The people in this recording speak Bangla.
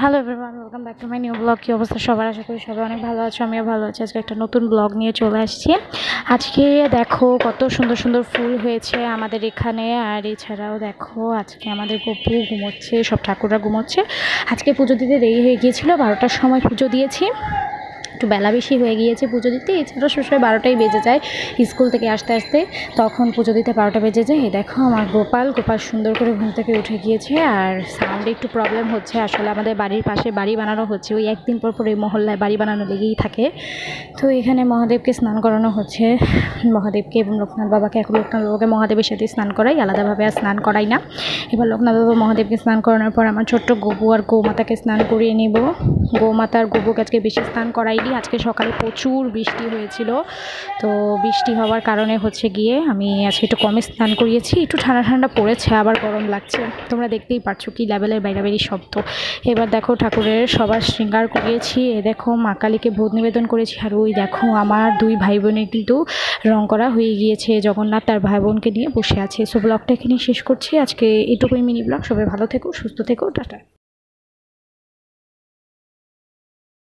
Hello everyone welcome back to my new blog কী অবস্থা সবার? আশা করি সবাই অনেক ভালো আছো, আমিও ভালো আছি। আজকে একটা নতুন ব্লগ নিয়ে চলে আসছি। আজকে দেখো কত সুন্দর সুন্দর ফুল হয়েছে আমাদের এখানে, আর এছাড়াও দেখো আজকে আমাদের গপু ঘুমোচ্ছে, সব ঠাকুররা ঘুমোচ্ছে। আজকে পুজো দিতে দেরি হয়ে গিয়েছিল, বারোটার সময় পুজো দিয়েছি। একটু বেলা বেশি হয়ে গিয়েছে পুজো দিতে, এছাড়াও সবসময় বারোটাই বেজে যায় স্কুল থেকে আসতে আসতে। তখন পুজো দিতে বারোটা বেজে যায়। এই দেখো আমার গোপাল গোপাল সুন্দর করে ঘুম থেকে উঠে গিয়েছে আর সাউন্ডে একটু প্রবলেম হচ্ছে। আসলে আমাদের বাড়ির পাশে বাড়ি বানানো হচ্ছে। ওই একদিন পর পর এই মহল্লায় বাড়ি বানানো লেগেই থাকে। তো এখানে মহাদেবকে স্নান করানো হচ্ছে। মহাদেবকে এবং লোকনাথ বাবাকে, এখন লোকনাথ বাবাকে মহাদেবের সাথে স্নান করাই। আলাদাভাবে আর স্নান করাই না। এবার লোকনাথ বাবা মহাদেবকে স্নান করানোর পর আমার ছোট্ট গবু আর গৌমাতাকে স্নান করিয়ে নিব। গৌমাতা আর গবুকে আজকে বেশি স্নান করাইনি। আজকে সকালে প্রচুর বৃষ্টি হয়েছিল। তো বৃষ্টি হওয়ার কারণে হচ্ছে গিয়ে আমি আজকে একটু কমে স্নান করিয়েছি। একটু ঠান্ডা ঠান্ডা পড়েছে, আবার গরম লাগছে। তোমরা দেখতেই পারছ কি লেভেলের বাইরাবাড়ি শব্দ। এবার দেখো ঠাকুরের সবার শৃঙ্গার করিয়েছি। এ দেখো মা কালীকে ভোগ নিবেদন করেছি। আর ওই দেখো আমার দুই ভাই বোনের কিন্তু রং করা হয়ে গিয়েছে। জগন্নাথ তার ভাই বোনকে নিয়ে বসে আছে। সো ব্লগটা এখানে শেষ করছি। আজকে এটুকুই মিনি ব্লগ। সবাই ভালো থেকো, সুস্থ থেকো। টাটা।